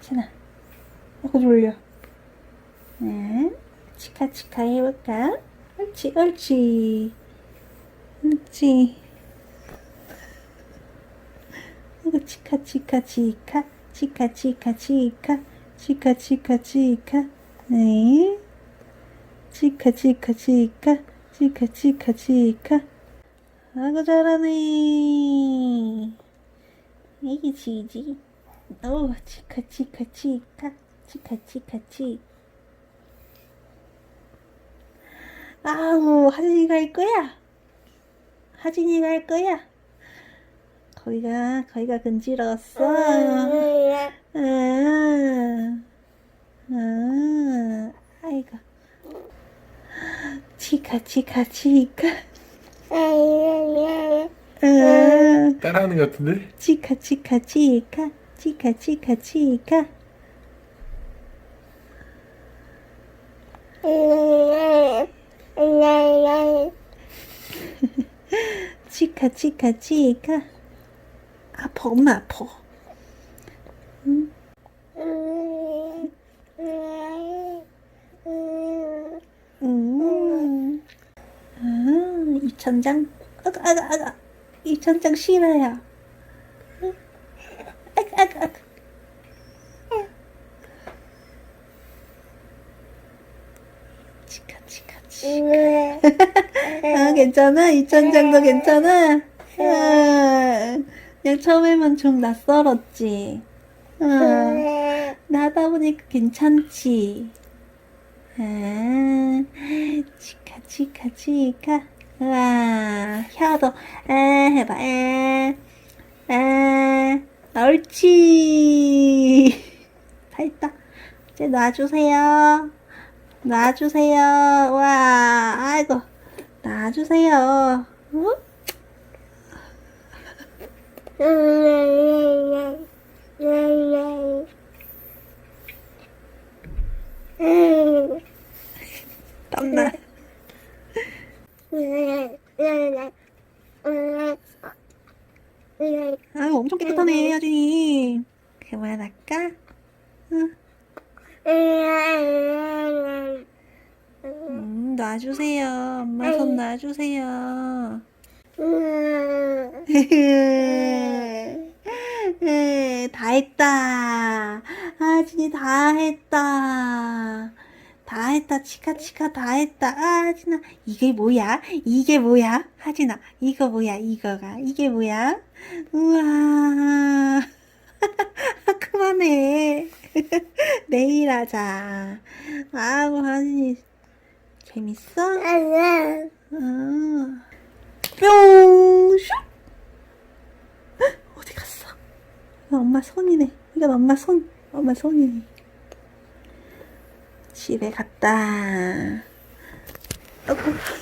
진아, 이거 졸려. 네, 치카치카 해볼까? 옳지, 옳지. 옳지. 이거 치카 치카 치카, 치카 치카 치카, 치카 치카 치카. 네. 치카 치카 치카, 치카 치카 치카. 아이고 잘하네. 이게 지지. 오, 치카 치카 치카 치카 치카 치. 아우, 하진이 갈 거야. 하진이 갈 거야. 거기가 거기가 근지러웠어. 아, 아, 아이고. 치카 치카 치카. 아, 따라하는 것 같은데? 치카 치카 치카 치카 치카 치카. 치카 치카 치카 아파 엄마 아파 음. 아, 이 천장 아가 아가 아가 이 천장 싫어요 아가 아가 아가 치카 치카 치카 아, 괜찮아? 이 천장도 괜찮아? 아, 그냥 처음에만 좀 낯설었지. 아, 나다 보니까 괜찮지. 아, 치카, 치카, 치카. 와, 혀도, 에, 해봐, 에, 에, 옳지. 다 했다. 이제 놔주세요. 놔주세요. 와, 아이고. 놔주세요. 어? 땀나. 아, 엄청 깨끗하네, 하진이. 그만할까? 응. 음, 놔주세요. 엄마 손 놔주세요. 다 했다. 아진이 다 했다. 다 했다. 치카치카 다 했다. 아 진아, 이게 뭐야? 이게 뭐야? 하진아, 이거 뭐야? 이거가. 이게 뭐야? 우와. 그만해. 내일 하자. 아우, 하진이. 재밌어? 응. 뿅! 슉! 헉, 어디 갔어? 이거 엄마 손이네. 이건 엄마 손. 엄마 손이네. 집에 갔다. 어구.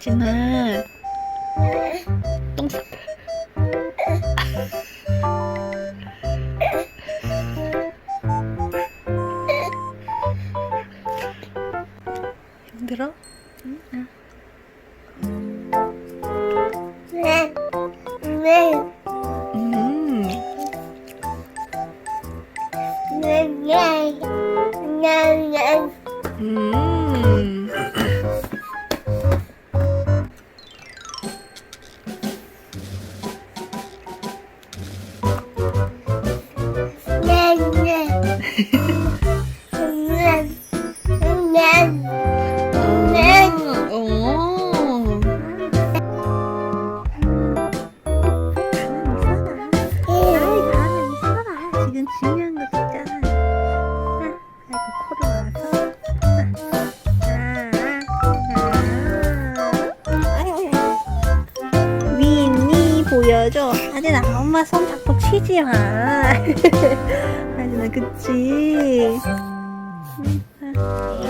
진아. 똥 쌌다. 힘들어? 응? 음. 음. 보여줘. 하진아, 엄마 손 자꾸 치지 마. 하진아, 그치? 어.